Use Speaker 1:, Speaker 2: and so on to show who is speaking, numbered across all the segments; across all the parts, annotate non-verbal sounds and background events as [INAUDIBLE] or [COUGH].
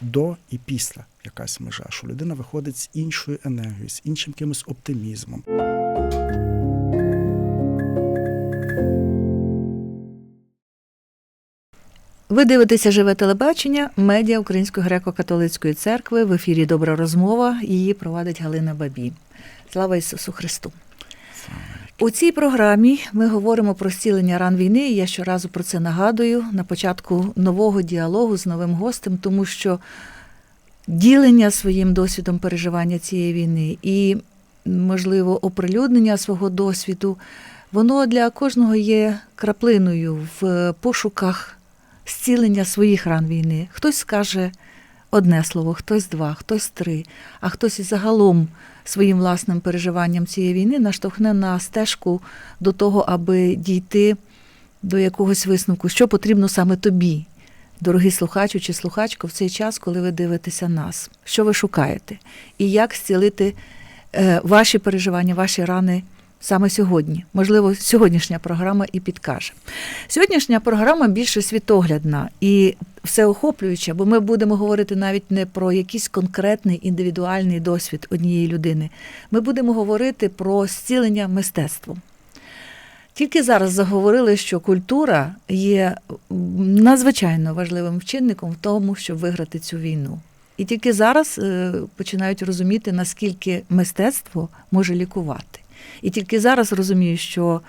Speaker 1: до і після якась межа, що людина виходить з іншою енергією, з іншим якимось оптимізмом.
Speaker 2: Ви дивитеся живе телебачення, медіа Української греко-католицької церкви. В ефірі Добра розмова. Її провадить Галина Бабі. Слава Ісусу Христу! У цій програмі ми говоримо про зцілення ран війни. і Я щоразу про це нагадую на початку нового діалогу з новим гостем, тому що ділення своїм досвідом переживання цієї війни і, можливо, оприлюднення свого досвіду, воно для кожного є краплиною в пошуках зцілення своїх ран війни. Хтось скаже одне слово, хтось два, хтось три, а хтось і загалом своїм власним переживанням цієї війни наштовхне на стежку до того, аби дійти до якогось висновку, що потрібно саме тобі, дорогий слухачу чи слухачко, в цей час, коли ви дивитеся нас, що ви шукаєте, і як зцілити е, ваші переживання, ваші рани. Саме сьогодні, можливо, сьогоднішня програма і підкаже. Сьогоднішня програма більше світоглядна і всеохоплююча, бо ми будемо говорити навіть не про якийсь конкретний індивідуальний досвід однієї людини. Ми будемо говорити про зцілення мистецтвом. Тільки зараз заговорили, що культура є надзвичайно важливим вчинником в тому, щоб виграти цю війну. І тільки зараз е, починають розуміти, наскільки мистецтво може лікувати. І тільки зараз розумію, що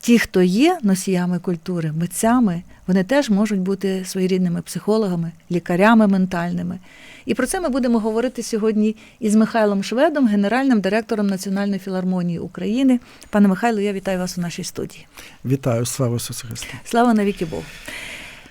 Speaker 2: ті, хто є носіями культури, митцями, вони теж можуть бути своєрідними психологами, лікарями ментальними. І про це ми будемо говорити сьогодні із Михайлом Шведом, генеральним директором Національної філармонії України. Пане Михайло, я вітаю вас у нашій студії.
Speaker 1: Вітаю, слава Ісусу Христу!
Speaker 2: Слава навіки Богу!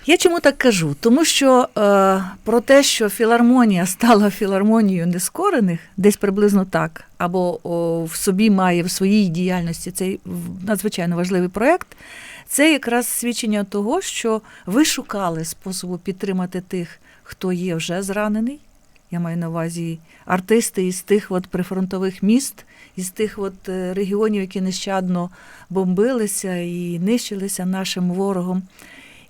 Speaker 2: Я чому так кажу? Тому що е, про те, що філармонія стала філармонією нескорених, десь приблизно так, або о, в собі має в своїй діяльності цей надзвичайно важливий проєкт, це якраз свідчення того, що ви шукали способу підтримати тих, хто є вже зранений. Я маю на увазі артисти із тих от прифронтових міст, із тих от е, регіонів, які нещадно бомбилися і нищилися нашим ворогом.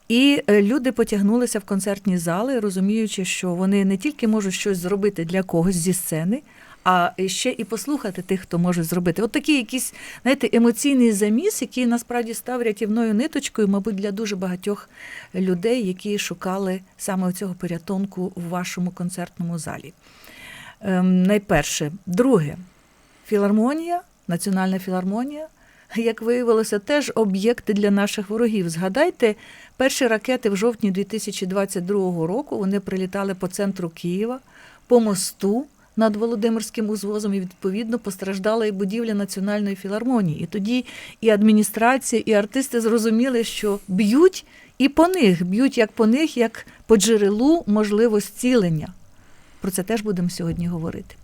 Speaker 2: І е, люди потягнулися в концертні зали, розуміючи, що вони не тільки можуть щось зробити для когось зі сцени, а ще і послухати тих, хто може зробити. От такий якийсь, знаєте, емоційний заміс, який насправді став рятівною ниточкою, мабуть, для дуже багатьох людей, які шукали саме цього порятунку в вашому концертному залі. Ем, найперше, друге, філармонія, національна філармонія. Як виявилося, теж об'єкти для наших ворогів. Згадайте, перші ракети в жовтні 2022 року вони прилітали по центру Києва, по мосту над Володимирським узвозом, і відповідно постраждала і будівля національної філармонії. І тоді і адміністрація, і артисти зрозуміли, що б'ють і по них, б'ють як по них, як по джерелу можливо зцілення. Про це теж будемо сьогодні говорити.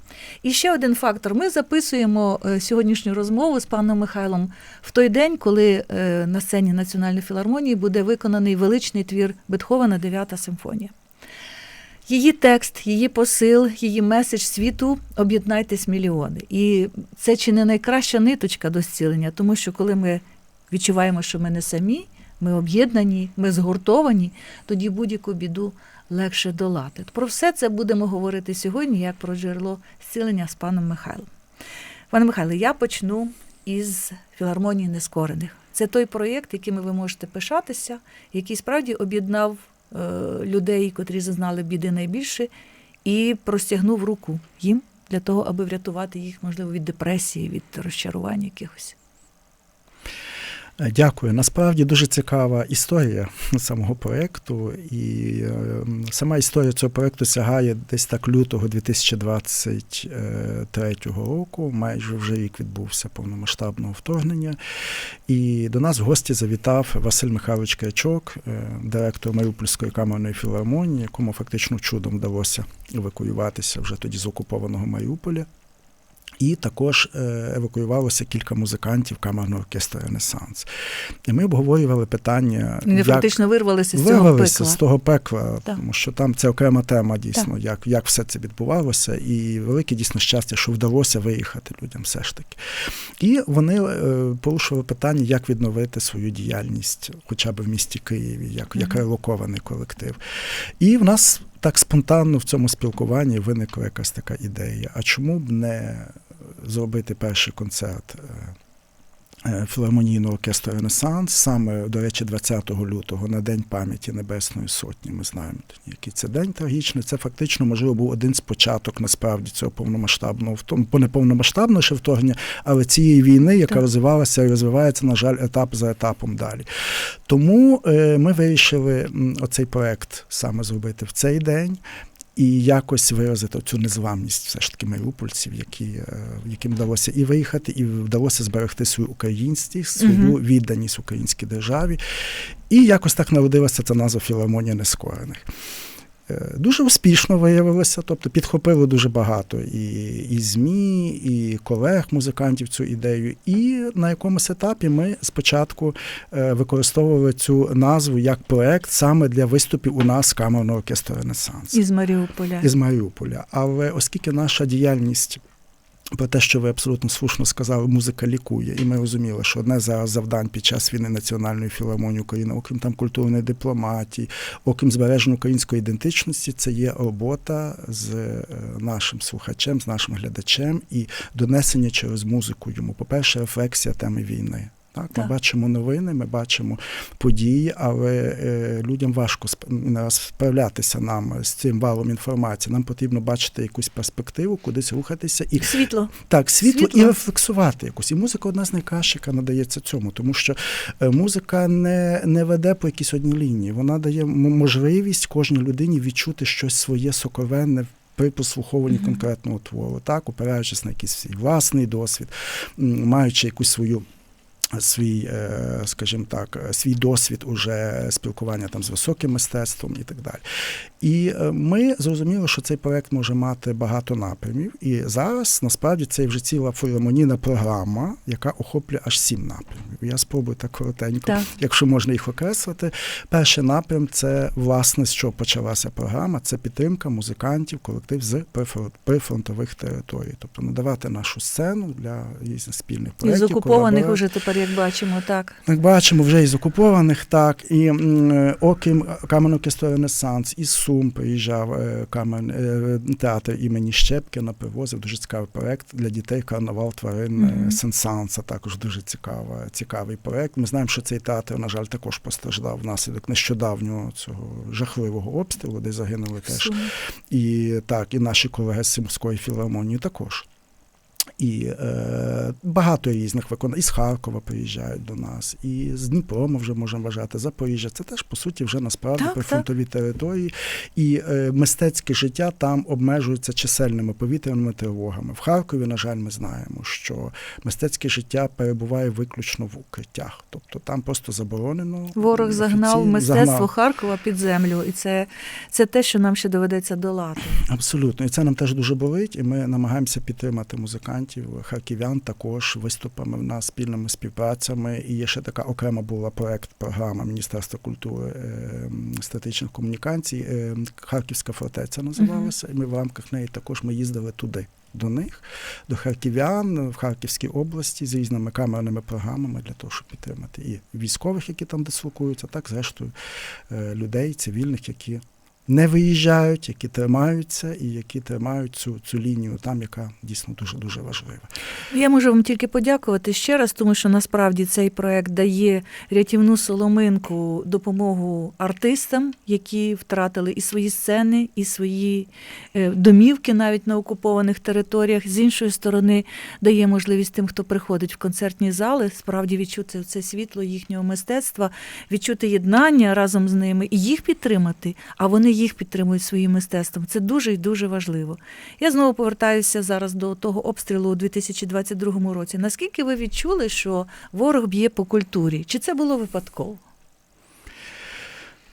Speaker 2: І ще один фактор: ми записуємо е, сьогоднішню розмову з паном Михайлом в той день, коли е, на сцені Національної філармонії буде виконаний величний твір Бетховена Дев'ята симфонія. Її текст, її посил, її меседж світу об'єднайтесь мільйони. І це чи не найкраща ниточка до зцілення, тому що коли ми відчуваємо, що ми не самі, ми об'єднані, ми згуртовані, тоді будь-яку біду легше долати. Про все це будемо говорити сьогодні, як про джерело зцілення з паном Михайлом. Пане Михайло, я почну із філармонії нескорених. Це той проєкт, яким ви можете пишатися, який справді об'єднав е, людей, котрі зазнали біди найбільше, і простягнув руку їм для того, аби врятувати їх, можливо, від депресії, від розчарувань якихось.
Speaker 1: Е, Дякую. Насправді дуже цікава історія [LAUGHS] самого проєкту. І е, сама історія цього проєкту сягає десь так лютого 2023 року. Майже вже рік відбувся повномасштабного вторгнення. І до нас в гості завітав Василь Михайлович Крячок, е, директор Маріупольської камерної філармонії, якому фактично чудом вдалося евакуюватися вже тоді з окупованого Маріуполя. І також е, евакуювалося кілька музикантів камерного оркестру Ренесанс. І ми обговорювали питання.
Speaker 2: Вони
Speaker 1: як
Speaker 2: фактично вирвалися з цього пекла.
Speaker 1: з того пекла,
Speaker 2: Так.
Speaker 1: тому що там це окрема тема дійсно, як, як все це відбувалося, і велике дійсно щастя, що вдалося виїхати людям все ж таки. І вони е, порушували питання, як відновити свою діяльність, хоча б в місті Києві, як, як релокований колектив. І в нас так спонтанно в цьому спілкуванні виникла якась така ідея. А чому б не зробити перший концерт е, е, філармонійного оркестру Ренесанс саме, до речі, 20 лютого на День пам'яті Небесної Сотні. Ми знаємо, який це день трагічний. Це фактично, можливо, був один з початок насправді цього повномасштабного по неповномасштабного ще вторгнення, але цієї війни, яка
Speaker 2: Так.
Speaker 1: розвивалася і розвивається, на жаль, етап за етапом далі. Тому е, ми вирішили оцей проект саме зробити в цей день. І якось виразити цю незламність все ж таки маріупольців, які, е, яким вдалося і виїхати, і вдалося зберегти свою українськість, свою відданість українській державі. І якось так народилася ця назва Філармонія Нескорених. Е, Дуже успішно виявилося, тобто підхопило дуже багато і, і ЗМІ, і колег, музикантів цю ідею. І на якомусь етапі ми спочатку е, використовували цю назву як проект саме для виступів у нас камерного оркестру Ренесанс
Speaker 2: Із Маріуполя.
Speaker 1: із Маріуполя. Але оскільки наша діяльність. Про те, що ви абсолютно слушно сказали, музика лікує, і ми розуміли, що одне з завдань під час війни Національної філармонії України, окрім там культурної дипломатії, окрім збереження української ідентичності, це є робота з е, нашим слухачем, з нашим глядачем і донесення через музику йому. По-перше, рефлексія теми війни. Так, ми
Speaker 2: Так.
Speaker 1: бачимо новини, ми бачимо події, але е, людям важко сп- справлятися нам з цим валом інформації. Нам потрібно бачити якусь перспективу, кудись рухатися і
Speaker 2: Світло.
Speaker 1: так, світло,
Speaker 2: Світло.
Speaker 1: і рефлексувати якось. І музика одна з найкращих, яка надається цьому, тому що е, музика не, не веде по якійсь одній лінії. Вона дає можливість кожній людині відчути щось своє соковенне. При прослуховуванні
Speaker 2: Мгм.
Speaker 1: конкретного твору, так, опираючись на якийсь свій власний досвід, маючи якусь свою свій, е, скажімо так, свій досвід уже спілкування там з високим мистецтвом і так далі. І е, ми зрозуміли, що цей проект може мати багато напрямів. І зараз насправді це вже ціла філармонійна програма, яка охоплює аж сім напрямів. Я спробую так коротенько,
Speaker 2: Так.
Speaker 1: якщо можна їх окреслити. Перший напрям це власне з чого почалася програма. Це підтримка музикантів, колектив з прифронт- прифронтових територій, тобто надавати нашу сцену для різних спільних проєктів.
Speaker 2: окупованих
Speaker 1: колабора-
Speaker 2: уже тепер, як бачимо, так.
Speaker 1: як бачимо, вже із окупованих, так і е, окрім оркестру Ренесанс, із Сум приїжджав е, камен, е, театр імені Щепкіна, привозив дуже цікавий проект для дітей. Карнавал тварин mm Сенсан. Це також дуже цікава, цікавий проект. Ми знаємо, що цей театр, на жаль, також постраждав внаслідок нещодавнього цього жахливого обстрілу, де загинули теж і так, і наші колеги з Сумської філармонії також. І е, багато різних виконавців. Із Харкова приїжджають до нас, і з Дніпро ми вже можемо вважати, Запоріжжя. Це теж, по суті, вже насправді
Speaker 2: Так,
Speaker 1: прифронтові території. І е, мистецьке життя там обмежується чисельними повітряними тривогами. В Харкові, на жаль, ми знаємо, що мистецьке життя перебуває виключно в укриттях. Тобто там просто заборонено.
Speaker 2: Ворог загнав мистецтво
Speaker 1: загнав.
Speaker 2: Харкова під землю, і це, це те, що нам ще доведеться долати.
Speaker 1: Абсолютно, і це нам теж дуже болить, і ми намагаємося підтримати музикантів, харків'ян також виступами в нас спільними співпрацями. І є ще така окрема була проект, програма Міністерства культури е, стратегічних комунікацій. е, Харківська фортеця називалася. І ми в рамках неї також ми їздили туди. До них, до харків'ян в Харківській області з різними камерними програмами для того, щоб підтримати і військових, які там дислокуються, так зрештою е, людей, цивільних, які не виїжджають, які тримаються і які тримають цю, цю лінію там, яка дійсно дуже дуже важлива.
Speaker 2: Я можу вам тільки подякувати ще раз, тому що насправді цей проект дає рятівну соломинку допомогу артистам, які втратили і свої сцени, і свої е, домівки навіть на окупованих територіях. З іншої сторони, дає можливість тим, хто приходить в концертні зали, справді відчути це світло їхнього мистецтва, відчути єднання разом з ними і їх підтримати. А вони їх підтримують своїм мистецтвом. Це дуже і дуже важливо. Я знову повертаюся зараз до того обстрілу у 2022 році. Наскільки ви відчули, що ворог б'є по культурі? Чи це було випадково?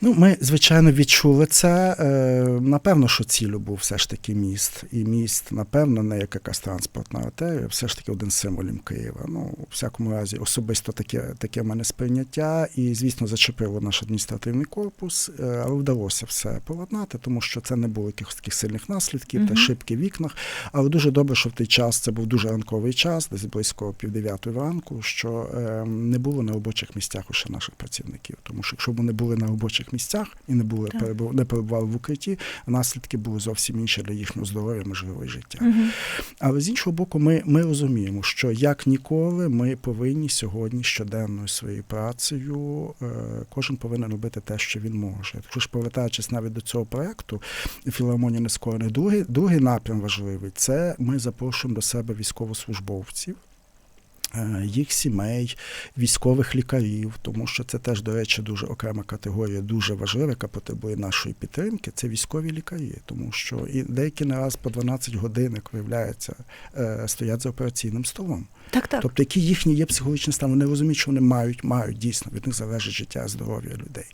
Speaker 1: Ну, ми, звичайно, відчули це. Е, Напевно, що цілю був все ж таки міст. І міст, напевно, не як якась транспортна артерія, все ж таки один з символів Києва. Ну, у всякому разі, особисто таке, таке в мене сприйняття. І, звісно, зачепило наш адміністративний корпус, е, але вдалося все поладнати, тому що це не було якихось таких сильних наслідків та шибки в вікнах. Але дуже добре, що в той час це був дуже ранковий час, десь близько півдев'ятої ранку, що е, не було на робочих місцях уже наших працівників. Тому що якщо б вони були на робочих інших місцях і не були
Speaker 2: Так.
Speaker 1: перебу- не перебували в укритті, наслідки були зовсім інші для їхнього здоров'я, можливо, і життя.
Speaker 2: Мгм.
Speaker 1: Але з іншого боку, ми, ми розуміємо, що як ніколи ми повинні сьогодні щоденною своєю працею, е, кожен повинен робити те, що він може. Якщо ж повертаючись навіть до цього проекту філармонія нескорених, другий, другий напрям важливий це ми запрошуємо до себе військовослужбовців. Е, Їх сімей, військових лікарів, тому що це теж, до речі, дуже окрема категорія, дуже важлива, яка потребує нашої підтримки. Це військові лікарі, тому що і деякі не раз по 12 годин, як виявляється, е, стоять за операційним столом.
Speaker 2: Так, так.
Speaker 1: Тобто, які їхні є психологічні стан, вони розуміють, що вони мають, мають дійсно від них залежить життя здоров'я людей.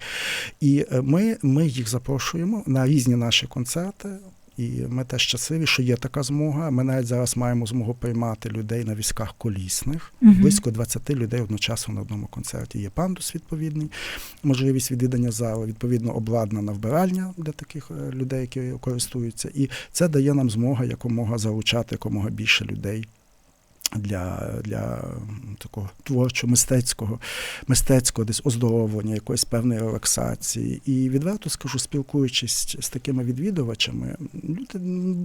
Speaker 1: І е, ми, ми їх запрошуємо на різні наші концерти. І ми теж щасливі, що є така змога. Ми навіть зараз маємо змогу приймати людей на візках колісних.
Speaker 2: Мгм.
Speaker 1: Близько 20 людей одночасно на одному концерті. Є пандус відповідний, можливість відвідання зали, відповідно обладнана вбиральня для таких е, людей, які користуються. І це дає нам змога якомога залучати якомога більше людей. Для, для такого творчого, мистецького, мистецького десь оздоровлення, якоїсь певної релаксації. І відверто скажу, спілкуючись з такими відвідувачами, люди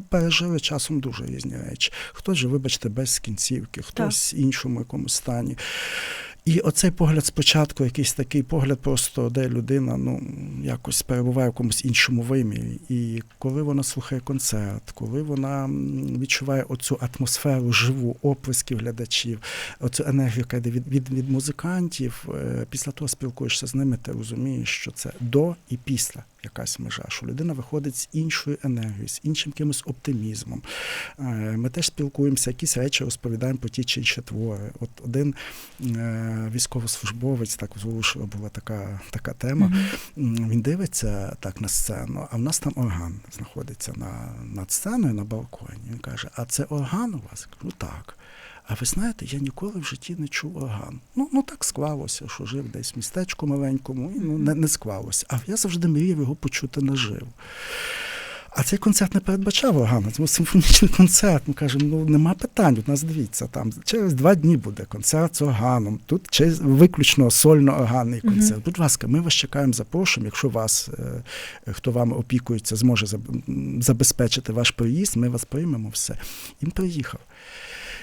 Speaker 1: пережили часом дуже різні речі. Хтось же, вибачте, без кінцівки, хтось в іншому якомусь стані. І оцей погляд спочатку, якийсь такий погляд, просто де людина ну якось перебуває в якомусь іншому вимірі. І коли вона слухає концерт, коли вона відчуває оцю атмосферу живу, оплесків глядачів, оцю енергію, яка йде від, від, від музикантів, е, після того спілкуєшся з ними, ти розумієш, що це до і після якась межа, що людина виходить з іншою енергією, з іншим якимось оптимізмом. Е, Ми теж спілкуємося, якісь речі розповідаємо про ті чи інші твори. От один е, військовослужбовець, так зворушила була така, така тема. М, Він дивиться так на сцену, а в нас там орган знаходиться на, над сценою на балконі. Він каже: А це орган у вас? Кажу, так. А ви знаєте, я ніколи в житті не чув орган. Ну, ну так склалося, що жив десь в містечку маленькому, і ну, не, не склалося. А я завжди мріяв його почути наживо. А цей концерт не передбачав органу, це був симфонічний концерт. Ми кажемо, ну нема питань. У нас дивіться, там через два дні буде концерт з органом. Тут через виключно сольно-органний
Speaker 2: Мгм.
Speaker 1: концерт. Будь ласка, ми вас чекаємо, запрошуємо. Якщо вас, е, хто вами опікується, зможе забезпечити ваш приїзд, ми вас приймемо все. Він приїхав.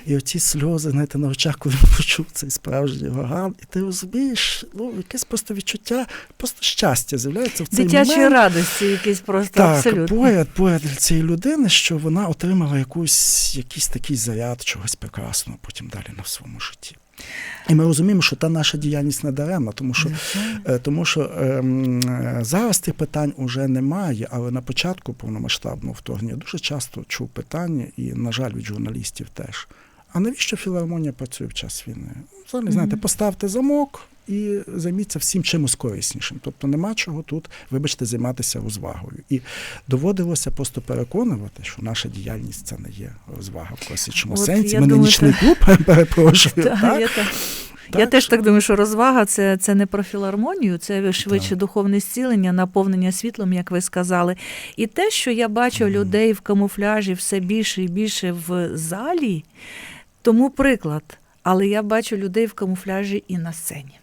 Speaker 1: І оці сльози, знаєте, на очах, коли [LAUGHS] почув цей справжній орган, і ти розумієш, ну, якесь просто відчуття, просто щастя з'являється в цей
Speaker 2: Дитячої
Speaker 1: момент.
Speaker 2: радості якісь просто
Speaker 1: Так,
Speaker 2: абсолютно.
Speaker 1: поряд, поряд цієї людини, що вона отримала якусь, якийсь такий заряд чогось прекрасного потім далі на своєму житті. І ми розуміємо, що та наша діяльність не даремна, тому що, е, тому що ем, е, зараз тих питань уже немає, але на початку повномасштабного вторгнення дуже часто чув питання, і, на жаль, від журналістів теж. А навіщо філармонія працює в час війни? Взагалі, знаєте, поставте замок і займіться всім чимось кориснішим. Тобто нема чого тут, вибачте, займатися розвагою. І доводилося просто переконувати, що наша діяльність це не є розвага в класичному
Speaker 2: От
Speaker 1: сенсі. Ми не нічний клуб, [LAUGHS] перепрошую.
Speaker 2: Та,
Speaker 1: так?
Speaker 2: я, так. я теж
Speaker 1: що-
Speaker 2: так думаю, що розвага це, це не про філармонію, це швидше
Speaker 1: Так.
Speaker 2: духовне зцілення, наповнення світлом, як ви сказали. І те, що я бачу
Speaker 1: Мгм.
Speaker 2: людей в камуфляжі все більше і більше в залі, тому приклад. Але я бачу людей в камуфляжі і на сцені.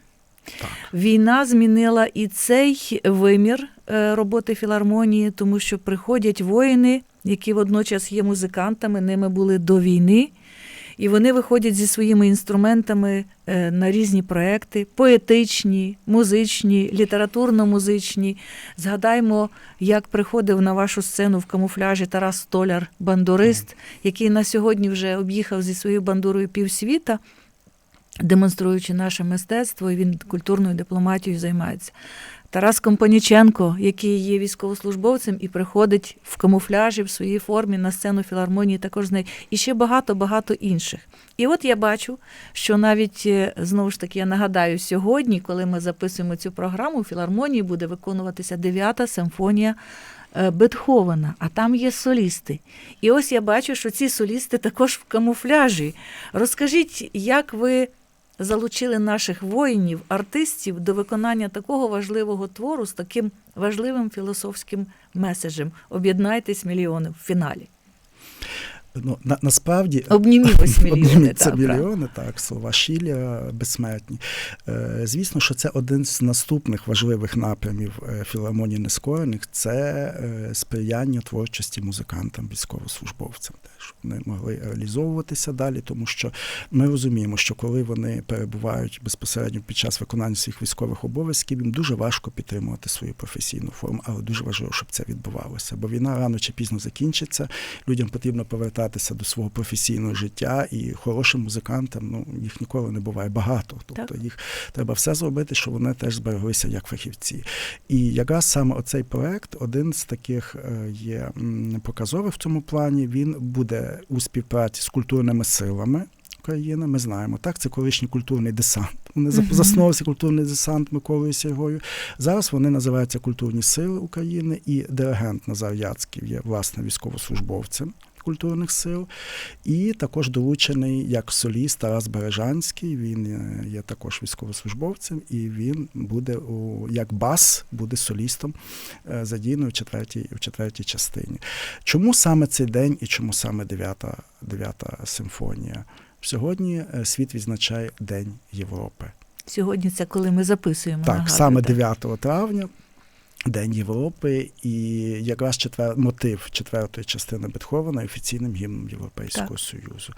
Speaker 1: Так.
Speaker 2: Війна змінила і цей вимір е, роботи філармонії, тому що приходять воїни, які водночас є музикантами, ними були до війни. І вони виходять зі своїми інструментами е, на різні проекти: поетичні, музичні, літературно-музичні. Згадаймо, як приходив на вашу сцену в камуфляжі Тарас Столяр, бандурист, який на сьогодні вже об'їхав зі своєю бандурою півсвіта, демонструючи наше мистецтво, і він культурною дипломатією займається. Тарас Компаніченко, який є військовослужбовцем і приходить в камуфляжі в своїй формі на сцену філармонії, також з нею, і ще багато-багато інших. І от я бачу, що навіть е, знову ж таки я нагадаю, сьогодні, коли ми записуємо цю програму, у філармонії буде виконуватися дев'ята симфонія е, Бетховена, а там є солісти. І ось я бачу, що ці солісти також в камуфляжі. Розкажіть, як ви залучили наших воїнів, артистів до виконання такого важливого твору з таким важливим філософським меседжем Об'єднайтесь мільйони в фіналі.
Speaker 1: Ну, на, насправді [LAUGHS]
Speaker 2: Обнімілось мільйони. Правильно.
Speaker 1: мільйони, так, слова Шілля безсмертні. Е, Звісно, що це один з наступних важливих напрямів е, філармонії нескорених це е, сприяння творчості музикантам, військовослужбовцям. Теж вони могли реалізовуватися далі, тому що ми розуміємо, що коли вони перебувають безпосередньо під час виконання своїх військових обов'язків, їм дуже важко підтримувати свою професійну форму, але дуже важливо, щоб це відбувалося. Бо війна рано чи пізно закінчиться. Людям потрібно повертатися до свого професійного життя, і хорошим музикантам ну їх ніколи не буває багато. Тобто
Speaker 2: Так.
Speaker 1: їх треба все зробити, щоб вони теж збереглися як фахівці. І якраз саме оцей проект один з таких е, є показових в цьому плані. Він буде у співпраці з культурними силами. України, ми знаємо, так, це колишній культурний десант. Вони заснувався культурний десант Миколою Сергою. Зараз вони називаються Культурні Сили України, і диригент Назар Яцьків є власне військовослужбовцем культурних сил. І також долучений як соліст Тарас Бережанський. Він е, є також військовослужбовцем, і він буде у як бас, буде солістом е, задіяний в четвертій, в четвертій частині. Чому саме цей день і чому саме дев'ята, дев'ята симфонія? Сьогодні е, світ відзначає День Європи.
Speaker 2: Сьогодні це коли ми записуємо.
Speaker 1: Так,
Speaker 2: нагадую,
Speaker 1: саме
Speaker 2: так.
Speaker 1: 9 травня, День Європи, і якраз четвер... мотив четвертої частини Бетховена офіційним гімном Європейського
Speaker 2: Так.
Speaker 1: Союзу.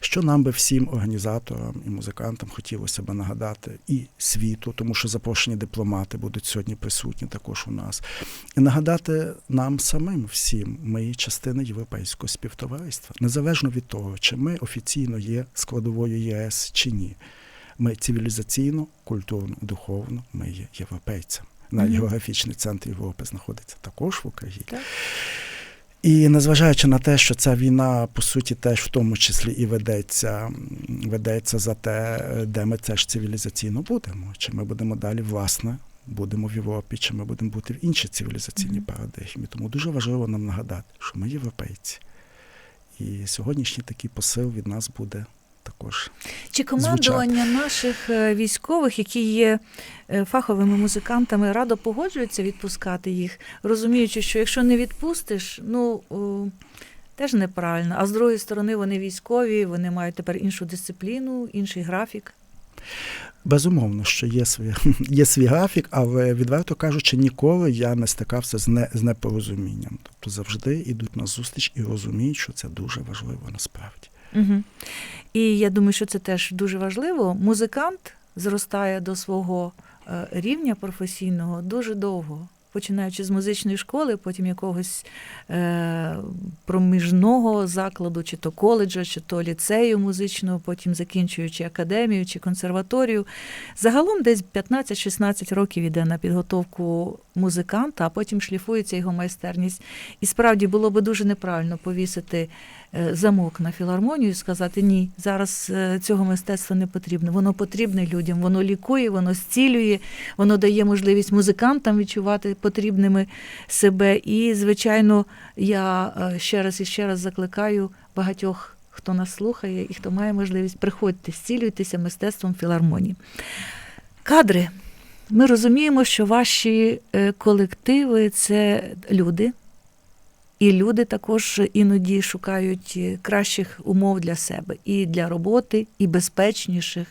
Speaker 1: Що нам би всім організаторам і музикантам хотілося б нагадати і світу, тому що запрошені дипломати будуть сьогодні присутні також у нас. І нагадати нам самим всім, ми є частина європейського співтовариства, незалежно від того, чи ми офіційно є складовою ЄС чи ні. Ми цивілізаційно, культурно, духовно, ми є європейцями. Навіть
Speaker 2: Мгм.
Speaker 1: географічний центр Європи знаходиться також в Україні.
Speaker 2: Так.
Speaker 1: І незважаючи на те, що ця війна, по суті, теж в тому числі і ведеться, ведеться за те, де ми теж цивілізаційно будемо. Чи ми будемо далі, власне, будемо в Європі, чи ми будемо бути в іншій цивілізаційній
Speaker 2: Мгм.
Speaker 1: парадигмі. Тому дуже важливо нам нагадати, що ми європейці. І сьогоднішній такий посил від нас буде також.
Speaker 2: Чи командування наших е, військових, які є е, фаховими музикантами, радо погоджуються відпускати їх, розуміючи, що якщо не відпустиш, ну теж неправильно. А з другої сторони, вони військові, вони мають тепер іншу дисципліну, інший графік.
Speaker 1: Безумовно, що є свій, [LAUGHS] є свій графік, але відверто кажучи, ніколи я не стикався з, не, з непорозумінням. Тобто завжди йдуть на зустріч і розуміють, що це дуже важливо насправді.
Speaker 2: Угу. І я думаю, що це теж дуже важливо. Музикант зростає до свого е, рівня професійного дуже довго. Починаючи з музичної школи, потім якогось е, проміжного закладу, чи то коледжа, чи то ліцею музичного, потім закінчуючи академію чи консерваторію. Загалом десь 15-16 років іде на підготовку музиканта, а потім шліфується його майстерність. І справді було би дуже неправильно повісити е, замок на філармонію і сказати ні, зараз е, цього мистецтва не потрібно. Воно потрібне людям, воно лікує, воно зцілює, воно дає можливість музикантам відчувати потрібними себе. І, звичайно, я е, ще раз і ще раз закликаю багатьох, хто нас слухає і хто має можливість, приходьте, зцілюйтеся мистецтвом філармонії. Кадри. Ми розуміємо, що ваші е, колективи це люди, і люди також іноді шукають е, кращих умов для себе і для роботи, і безпечніших.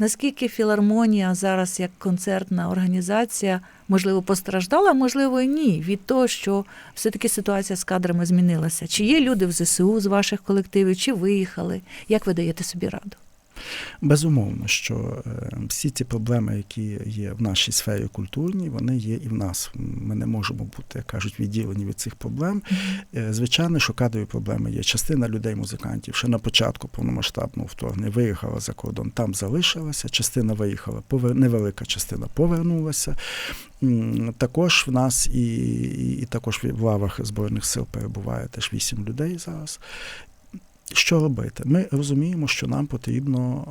Speaker 2: Наскільки філармонія зараз як концертна організація, можливо, постраждала, можливо, і ні, від того, що все-таки ситуація з кадрами змінилася. Чи є люди в ЗСУ з ваших колективів, чи виїхали? Як ви даєте собі раду?
Speaker 1: Безумовно, що е, всі ці проблеми, які є в нашій сфері культурній, вони є і в нас. Ми не можемо бути, як кажуть, відділені від цих проблем. Е, Звичайно, що кадрові проблеми є. Частина людей, музикантів, ще на початку повномасштабного вторгнення виїхала за кордон, там залишилася, частина виїхала, невелика частина повернулася. Також в нас і, і, і також в лавах Збройних сил перебуває теж вісім людей зараз. Що робити? Ми розуміємо, що нам потрібно.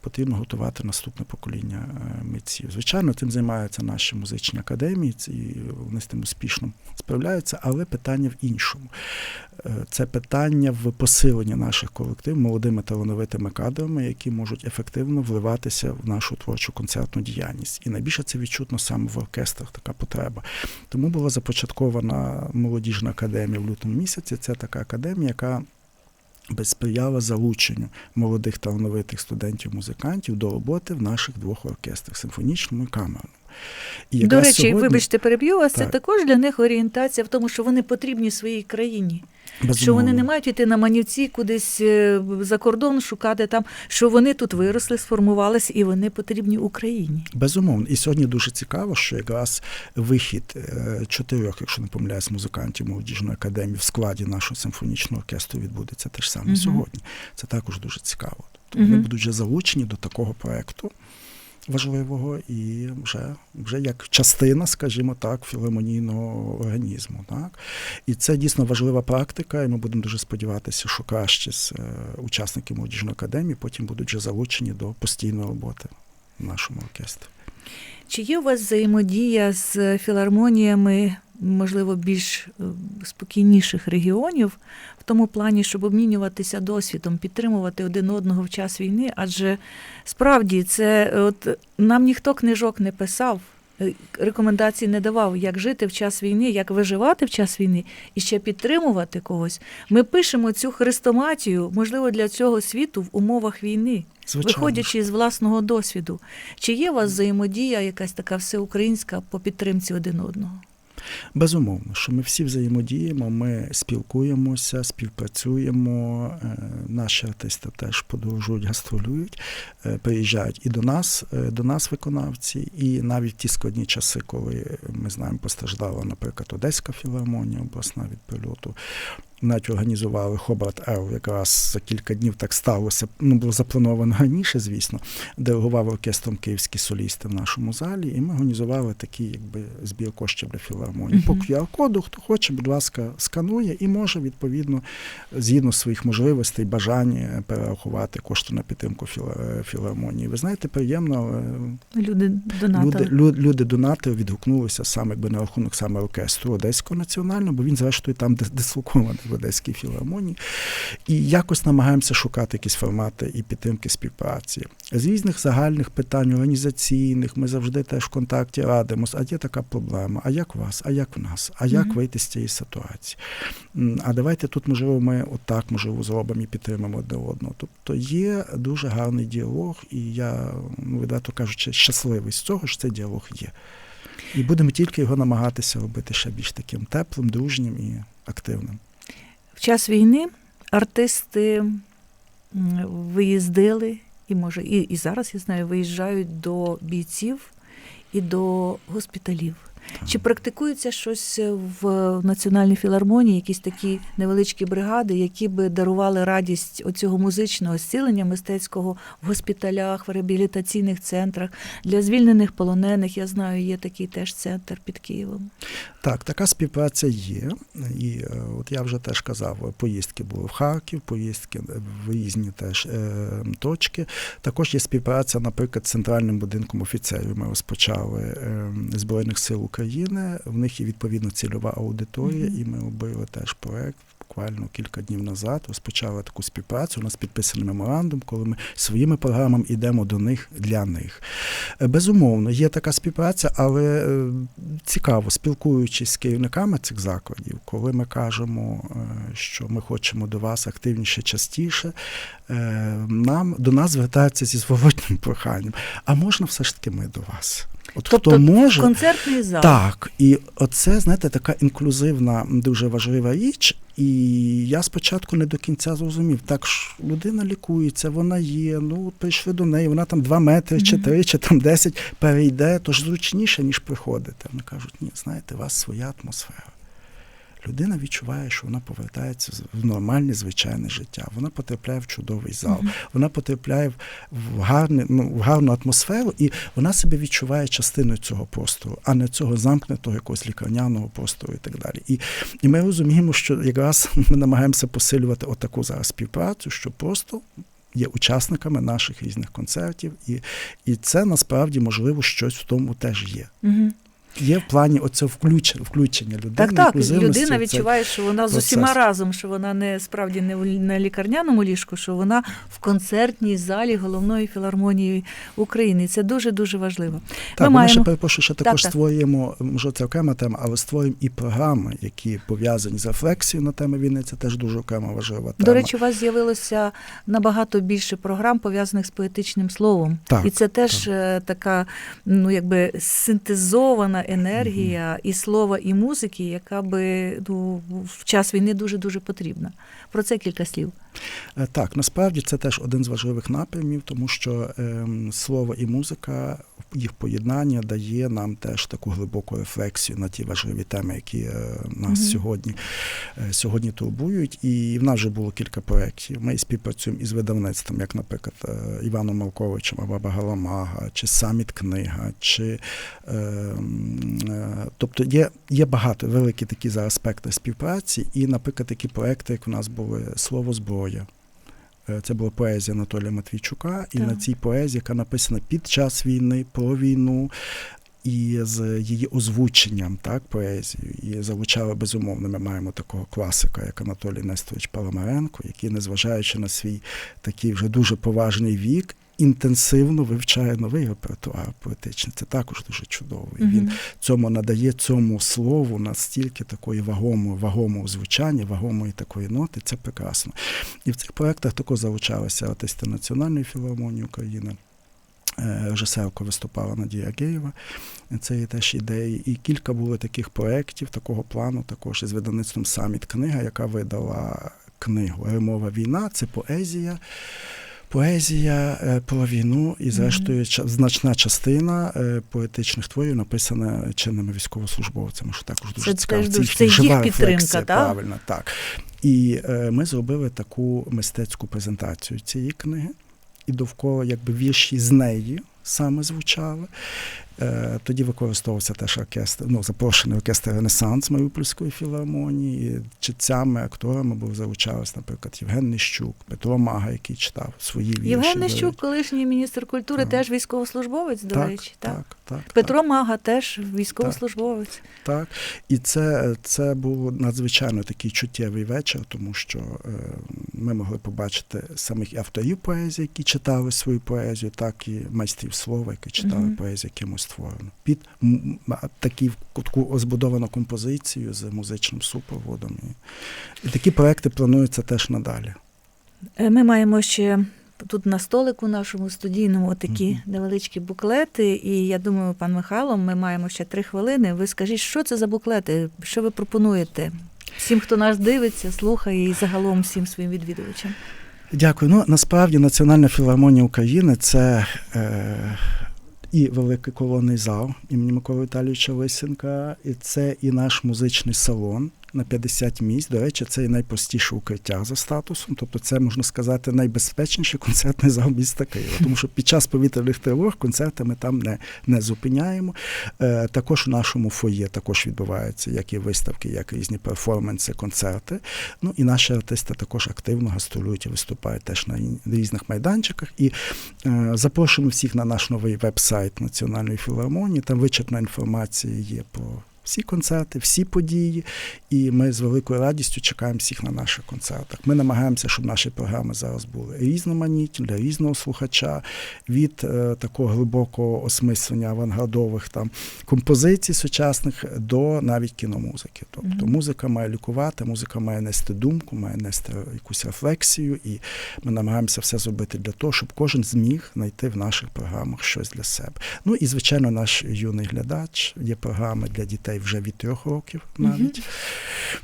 Speaker 1: Потрібно готувати наступне покоління е, митців. Звичайно, цим займаються наші музичні академії, і вони з тим успішно справляються, але питання в іншому. Е, Це питання в посиленні наших колективів молодими талановитими кадрами, які можуть ефективно вливатися в нашу творчу концертну діяльність. І найбільше це відчутно саме в оркестрах така потреба. Тому була започаткована молодіжна академія в лютому місяці. Це така академія, яка би сприяла залученню молодих талановитих студентів-музикантів до роботи в наших двох оркестрах симфонічному і камерному. І
Speaker 2: До речі,
Speaker 1: сьогодні,
Speaker 2: вибачте, переб'ю вас. Це також для них орієнтація в тому, що вони потрібні своїй країні. Що вони не мають йти на манівці кудись е, за кордон шукати там, що вони тут виросли, сформувалися і вони потрібні Україні.
Speaker 1: Безумовно, і сьогодні дуже цікаво, що якраз вихід е, чотирьох, якщо не помиляюсь, музикантів молодіжної академії в складі нашого симфонічного оркестру відбудеться те ж саме
Speaker 2: Мгм.
Speaker 1: сьогодні. Це також дуже цікаво. Тобто вони будуть вже залучені до такого проекту важливого і вже, вже як частина, скажімо так, філармонійного організму. Так? І це дійсно важлива практика, і ми будемо дуже сподіватися, що краще з е, учасників молодіжної академії потім будуть вже залучені до постійної роботи в нашому оркестрі.
Speaker 2: Чи є у вас взаємодія з філармоніями, можливо, більш е, спокійніших регіонів, в тому плані, щоб обмінюватися досвідом, підтримувати один одного в час війни? Адже справді це е, от нам ніхто книжок не писав. е, Рекомендацій не давав, як жити в час війни, як виживати в час війни і ще підтримувати когось. Ми пишемо цю хрестоматію, можливо, для цього світу в умовах війни.
Speaker 1: Звичайно.
Speaker 2: Виходячи з власного досвіду, чи є у вас взаємодія, якась така всеукраїнська по підтримці один одного?
Speaker 1: Безумовно, що ми всі взаємодіємо, ми спілкуємося, співпрацюємо. е, Наші артисти теж подорожують, гастролюють, е, приїжджають і до нас, е, до нас виконавці, і навіть ті складні часи, коли ми знаємо, постраждала, наприклад, Одеська філармонія обласна від прильоту. Навіть організували Хобарт Ел, якраз за кілька днів так сталося. Ну, було заплановано раніше, звісно. Диригував оркестром київські солісти в нашому залі, і ми організували такий якби збір коштів для філармонії. По
Speaker 2: Мгм.
Speaker 1: QR-коду, хто хоче, будь ласка, сканує і може відповідно згідно своїх можливостей, бажань перерахувати кошти на підтримку філармонії. Ви знаєте, приємно,
Speaker 2: Люди донатили.
Speaker 1: Люди, люди донати відгукнулися саме якби на рахунок саме оркестру Одеського національного, бо він, зрештою, там дис- дислокований в Одеській філармонії. І якось намагаємося шукати якісь формати і підтримки співпраці. З різних загальних питань організаційних ми завжди теж в контакті радимося. А є така проблема. А як у вас? А як в нас? А як
Speaker 2: Мгм.
Speaker 1: вийти з цієї ситуації? А давайте тут, можливо, ми отак, можливо, зробимо і підтримаємо одне одного. Тобто є дуже гарний діалог, і я, ну, відверто кажучи, щасливий з цього, що цей діалог є. І будемо тільки його намагатися робити ще більш таким теплим, дружнім і активним.
Speaker 2: В час війни артисти виїздили, і може, і, і зараз я знаю, виїжджають до бійців і до госпіталів. Чи практикується щось в національній філармонії, якісь такі невеличкі бригади, які би дарували радість оцього музичного зцілення мистецького в госпіталях, в реабілітаційних центрах для звільнених полонених? Я знаю, є такий теж центр під Києвом.
Speaker 1: Так, така співпраця є. І е, от я вже теж казав, поїздки були в Харків, поїздки в різні теж е, точки. Також є співпраця, наприклад, з центральним будинком офіцерів. Ми розпочали е, Збройних сил України. В них є відповідно цільова аудиторія,
Speaker 2: Мгм.
Speaker 1: і ми робили теж проект. Буквально кілька днів назад розпочали таку співпрацю. У нас підписаний меморандум, коли ми своїми програмами йдемо до них для них. Е, Безумовно, є така співпраця, але е, цікаво, спілкуючись з керівниками цих закладів, коли ми кажемо, е, що ми хочемо до вас активніше, частіше, нам до нас звертаються зі зворотнім проханням. А можна все ж таки ми до вас? От
Speaker 2: Тобто
Speaker 1: хто може,
Speaker 2: концертний зал.
Speaker 1: так, і оце, знаєте, така інклюзивна, дуже важлива річ. І я спочатку не до кінця зрозумів, так ж людина лікується, вона є, ну прийшли до неї, вона там 2 метри, чи
Speaker 2: Мгм.
Speaker 1: 3, чи там 10 перейде, то ж зручніше, ніж приходити. Вони кажуть, ні, знаєте, у вас своя атмосфера. Людина відчуває, що вона повертається в нормальне звичайне життя. Вона потрапляє в чудовий зал,
Speaker 2: Мгм.
Speaker 1: вона потрапляє в- в, гарне, ну, в гарну атмосферу, і вона себе відчуває частиною цього простору, а не цього замкнутого якогось лікарняного простору і так далі. І, і ми розуміємо, що якраз [LAUGHS] ми намагаємося посилювати отаку зараз співпрацю, що просто. Є учасниками наших різних концертів, і, і це насправді можливо щось в тому теж є.
Speaker 2: Угу.
Speaker 1: Є в плані оце включення, включення людини.
Speaker 2: Так, так, людина відчуває, що вона з усіма разом, що вона не справді не в- на лікарняному ліжку, що вона в концертній залі головної філармонії України. Це дуже дуже важливо.
Speaker 1: Так,
Speaker 2: Ми
Speaker 1: ми, ще перепрошую,
Speaker 2: Так,
Speaker 1: також
Speaker 2: так.
Speaker 1: створюємо, може це окрема тема, але створюємо і програми, які пов'язані з рефлексією на тему війни. Це теж дуже окрема важлива тема.
Speaker 2: До речі, у вас з'явилося набагато більше програм, пов'язаних з поетичним словом.
Speaker 1: Так,
Speaker 2: і це теж е, така, ну якби синтезована енергія і слова, і музики, яка би ну, в час війни дуже дуже потрібна. Про це кілька слів.
Speaker 1: Е, Так, насправді це теж один з важливих напрямів, тому що е, слово і музика, їх поєднання дає нам теж таку глибоку рефлексію на ті важливі теми, які е, нас
Speaker 2: Мгм.
Speaker 1: сьогодні, е, сьогодні турбують. І в нас вже було кілька проєктів. Ми співпрацюємо із видавництвом, як, наприклад, е, Іваном Малковичем, Абаба Галамага, чи Саміт Книга, чи е, е, тобто є, є багато великі такі зараз спектри співпраці, і, наприклад, такі проекти, як у нас були Слово зброя. Е, Це була поезія Анатолія Матвійчука, і
Speaker 2: Так.
Speaker 1: на цій поезії, яка написана під час війни, про війну, і з її озвученням, так, поезію. І залучали безумовно. Ми маємо такого класика, як Анатолій Несторович Паламаренко, який, незважаючи на свій такий вже дуже поважний вік, інтенсивно вивчає новий репертуар поетичний. Це також дуже чудово. І Він цьому надає цьому слову настільки такої вагомої, вагомого звучання, вагомої такої ноти. Це прекрасно. І в цих проєктах також залучалися артисти Національної філармонії України. Е, Режисерка виступала Надія Геєва. Це є теж ідеї. І кілька було таких проєктів такого плану, також із видавництвом Саміт книга, яка видала книгу Римова війна. Це поезія. Поезія е, про війну, і зрештою значна частина е, поетичних творів написана чинними військовослужбовцями, що також дуже
Speaker 2: Це
Speaker 1: цікаво. Це
Speaker 2: це їх підтримка, так?
Speaker 1: Правильно, так. І е, ми зробили таку мистецьку презентацію цієї книги, і довкола якби вірші з неї саме звучали. Е, Тоді використовувався теж оркестр, ну, запрошений оркестр Ренесанс Маріупольської філармонії. Читцями, акторами був залучався, наприклад, Євген Нищук, Петро Мага, який читав свої вірші.
Speaker 2: Євген Нищук, колишній міністр культури,
Speaker 1: Так.
Speaker 2: теж військовослужбовець, до
Speaker 1: так,
Speaker 2: речі. Так.
Speaker 1: так, так,
Speaker 2: Петро Мага теж військовослужбовець.
Speaker 1: Так, і це, це був надзвичайно такий чуттєвий вечір, тому що е, ми могли побачити самих авторів поезії, які читали свою поезію, так і майстрів слова, які читали
Speaker 2: Мгм.
Speaker 1: поезію, якимось створено. Під м, м, такі таку озбудовану композицію з музичним супроводом. І, такі проекти плануються теж надалі.
Speaker 2: Е, Ми маємо ще тут на столику нашому студійному такі
Speaker 1: Мгм.
Speaker 2: невеличкі буклети. І я думаю, пан Михайло, ми маємо ще три хвилини. Ви скажіть, що це за буклети? Що ви пропонуєте? Всім, хто нас дивиться, слухає, і загалом всім своїм відвідувачам.
Speaker 1: Дякую. Ну насправді Національна філармонія України це е, і великий колонний зал імені Миколи Віталійовича Лисенка, і це і наш музичний салон. На 50 місць, до речі, це і найпростіше укриття за статусом. Тобто, це можна сказати найбезпечніший концертний зал міста Києва. Тому що під час повітряних тривог концерти ми там не, не зупиняємо. Е, також у нашому фоє також відбуваються як і виставки, як і різні перформанси, концерти. Ну і наші артисти також активно гастролюють і виступають теж на різних майданчиках. І е, запрошуємо всіх на наш новий веб-сайт Національної філармонії. Там вичерпна інформація є про. Всі концерти, всі події, і ми з великою радістю чекаємо всіх на наших концертах. Ми намагаємося, щоб наші програми зараз були різноманітні для різного слухача, від е, такого глибокого осмислення авангардових там композицій сучасних до навіть кіномузики. Тобто музика має лікувати, музика має нести думку, має нести якусь рефлексію, і ми намагаємося все зробити для того, щоб кожен зміг знайти в наших програмах щось для себе. Ну і звичайно, наш юний глядач є програми для дітей вже від трьох років, навіть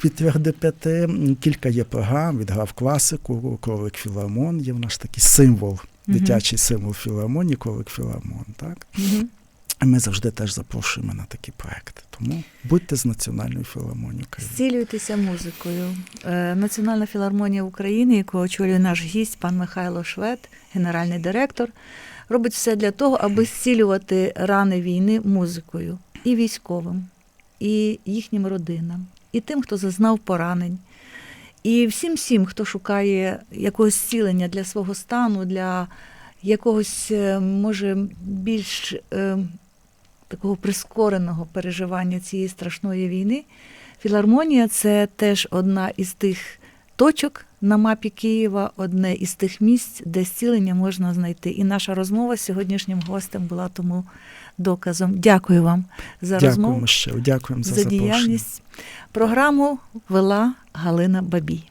Speaker 1: від трьох до п'яти. Кілька є програм, відграв класику, кролик Філармон. Є в нас такий символ,
Speaker 2: Мгм.
Speaker 1: дитячий символ філармонії, кролик Філармон. Так? І Ми завжди теж запрошуємо на такі проекти. Тому будьте з Національною філармонією.
Speaker 2: Зцілюйтеся музикою. Е, Національна філармонія України, яку очолює наш гість, пан Михайло Швед, генеральний директор, робить все для того, аби зцілювати рани війни музикою і військовим, і їхнім родинам, і тим, хто зазнав поранень. І всім всім, хто шукає якогось зцілення для свого стану, для якогось, е, може, більш е, такого прискореного переживання цієї страшної війни, філармонія це теж одна із тих точок на мапі Києва, одне із тих місць, де зцілення можна знайти. І наша розмова з сьогоднішнім гостем була тому доказом. Дякую вам за розмову,
Speaker 1: ще, дякуємо за,
Speaker 2: за діяльність. Програму вела Галина Бабій.